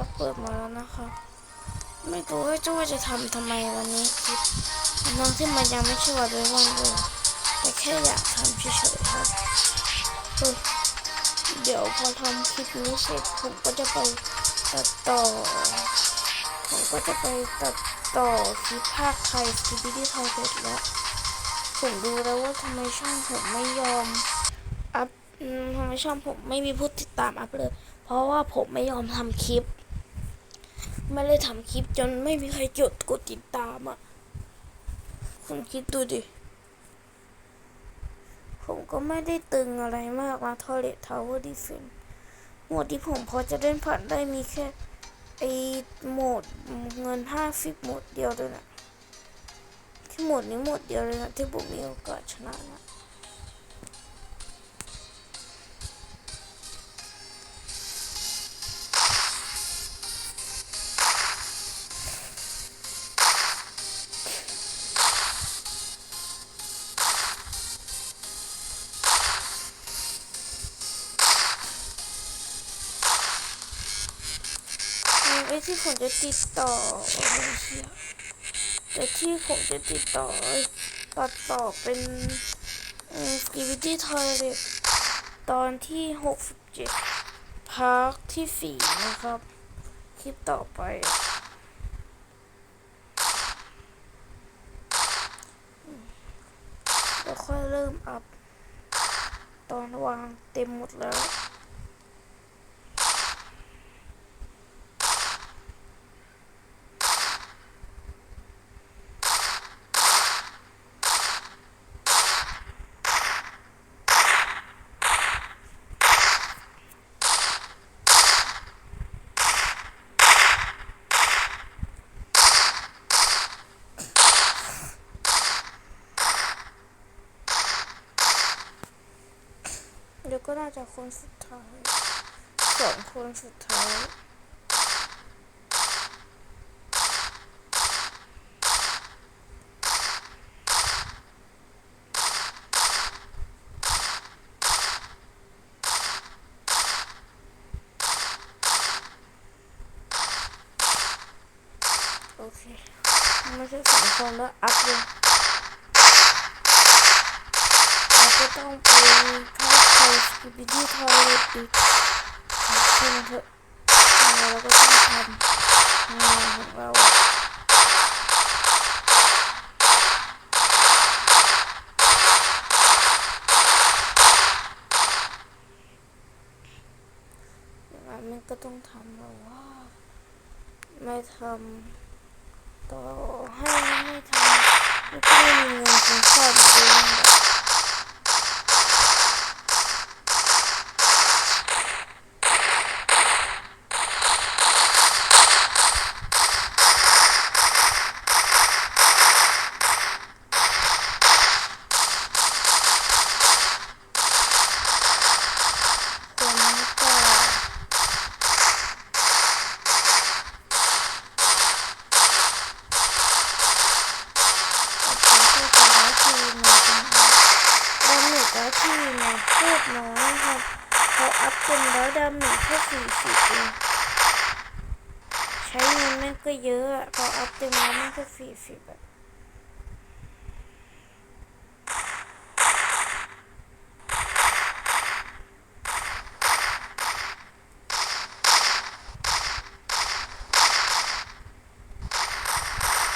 ก็เปิดมาแล้วนะคะไม่รู้ว่าจะว่าจะทำทำไมวันนี้คลิปทั้งที่มันยังไม่ใช่วันด้วยวันเลยแต่แค่อยากทำเฉยๆครับเดี๋ยวพอทำคลิปนี้เสร็จผมก็จะไปตัดต่อผมก็จะไปตัดต่อคลิปภาคไทยคลิปที่ไทยเสร็จแล้วผมดูแล้วว่าทำไมช่องผมไม่ยอมอัพทำไมช่องผมไม่มีผู้ติดตามอัพเลย เพราะว่าผมไม่ยอมทำคลิป ไม่ได้ทำคลิปจนไม่มีใครจดกดติดตามอะ คุณคิดดูดิ ผมก็ไม่ได้ตึงอะไรมากนะทอเลตทาวเวอร์ดิฟเฟนหมวดที่ผมพอจะเล่นผ่านได้มีแค่ไอโหมดเงินห้าสิบโหมดเดียวเลยนะแค่โหมดนี้โหมดเดียวเลยนะที่ผมมีโอกาสชนะนะ ไอ้ที่ผมจะติดต่อโอ้ยเหี้ยแต่ที่ผมจะติดต่อตัดต่อเป็นสกิวิตี้ทอยเลตตอนที่67พาร์ทที่4นะครับ คลิปต่อไปเดี๋ยวค่อยเริ่มอัพ ตอนวางเต็มหมดแล้ว ก็น่าจะคนสุดท้ายสองคนสุดท้ายโอเคไม่ใช่สองคนแล้วอัพเลยเราก็ต้องไปเข้าไป สกิปปี้ทอยเลตอีกเพื่อนเถอะเราก็ต้องทำงานของเราย่างนั้นมันก็ต้องทำแล้วว่า ไม่ทำต่อให้ไม่ทำก็ไม่มีเงินกินข้าวเหมือนเดิมนั่นแหละคนนี้ก็ดาเมจ แล้วที่นะโคตรน้อยครับเขาอัพเป็นแล้วดาเมจแค่สี่สิบเองใช้เงินแม่งก็เยอะอะพออัพเต็มแล้วแม่งแค่สี่สิบอะ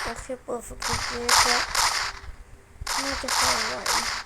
โอเคเปิดฝึกเยอะแล้วน่าจะพอไหว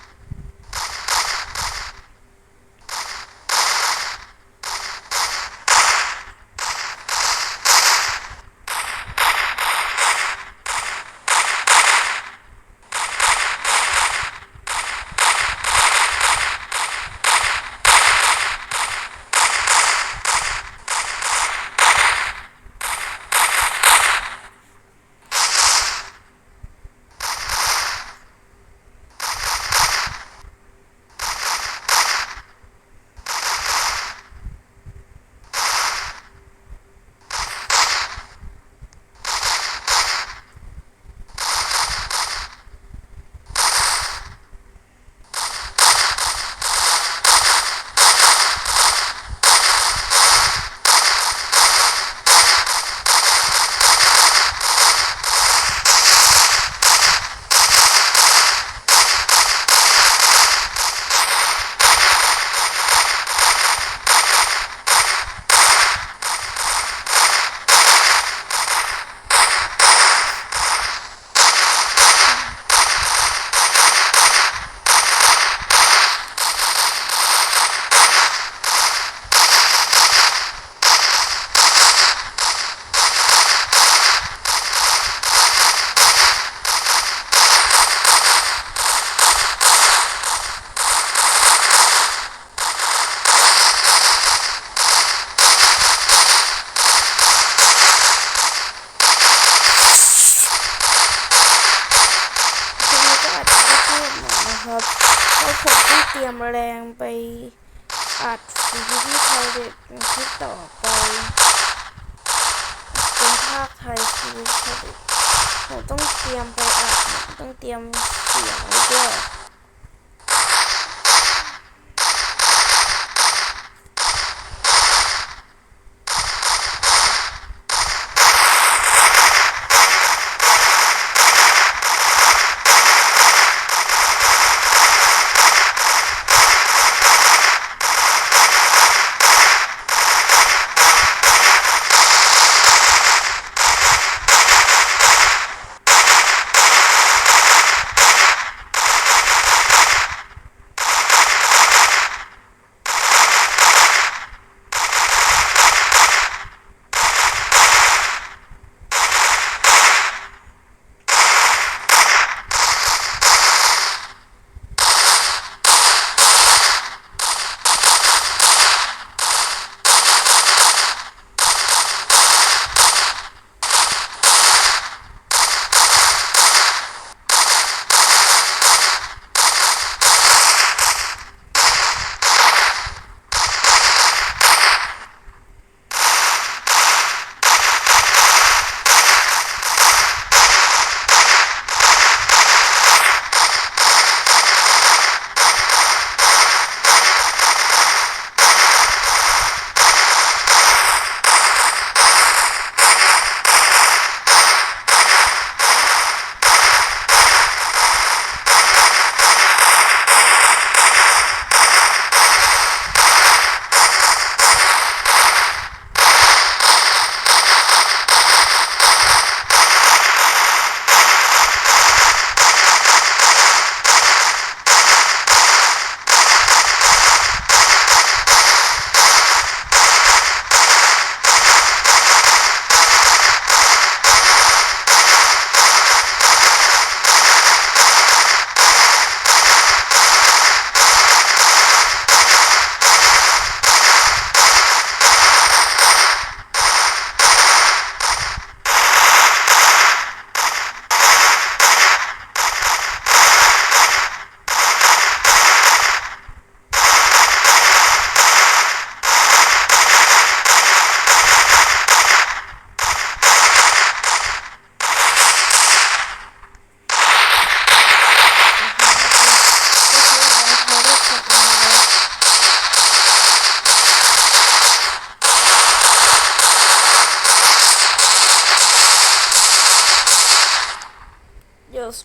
นะครับแล้ผมที่เตรียมแรงไปอัดซีรีส์ไทยเด็ดในคลิปต่อไปเป็นภาคไทยซีรีส์เด็ผมต้องเตรียมไปอัดต้องเตรียม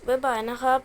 บ๊ายบายนะครับ